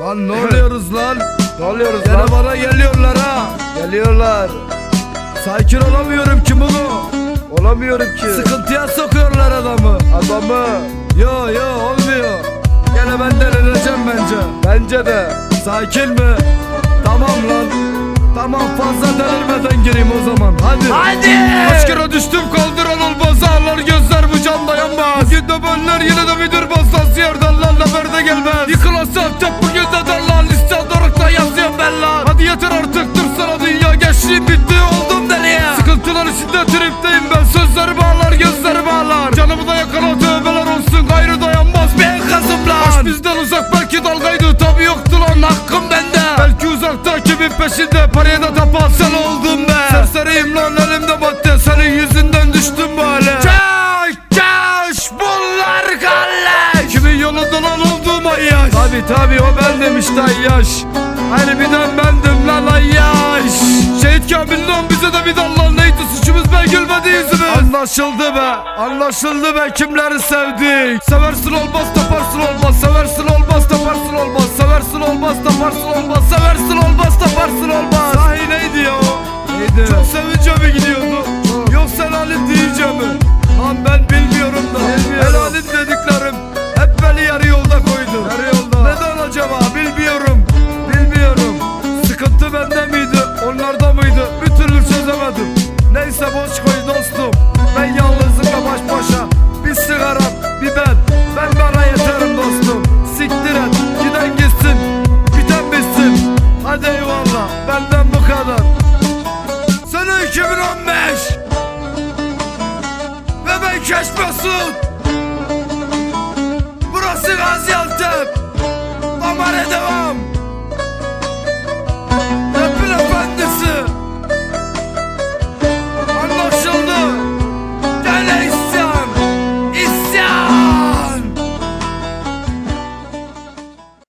Lan ne oluyoruz lan? Ne oluyoruz Gene lan? bana geliyorlar ha. Geliyorlar. Sakin olamıyorum ki bunu. Olamıyorum ki. Sıkıntıya sokuyorlar adamı. Adamı. Yo yo olmuyor. Gene ben delireceğim bence. Bence de. Sakin mi? Tamam lan. Tamam fazla delirmeden gireyim o zaman. Hadi. Hadi. Kaç benler yine de bir dürbaz yerden lan haberde gelmez. Yıkılasam tep bugün de darlan liste dorukta yazıyorum ben lan Hadi yeter artık dursana dünya gençliğim bitti oldum deliye. Sıkıntılar içinde tripteyim ben sözleri bağlar gözleri bağlar. Canımı da yakala tövbeler olsun gayrı dayanmaz ben kazım lan Aşk bizden uzak belki dalgaydı tabi yoktu lan hakkım bende. Belki uzakta kimin peşinde paraya da tapal sen oldun be Serseriyim lan elimde madde senin yüzünden Tabi tabi o bendim işte ayyaş Hani bir de bendim lan ayyaş Şehit Kamil lan bize de bir dal lan neydi suçumuz be gülmedi yüzümüz Anlaşıldı be anlaşıldı be. Kimleri sevdik? Seversin olmaz taparsın olmaz. Seversin olmaz taparsın olmaz. Seversin olmaz taparsın olmaz. Seversin olmaz taparsın olmaz. Sahi neydi ya o? Neydi? Çok sevince mi gidiyordu? Yoksa lanet diyeceğim mi? Keşmesun Burası Gaziantep. Amare devam?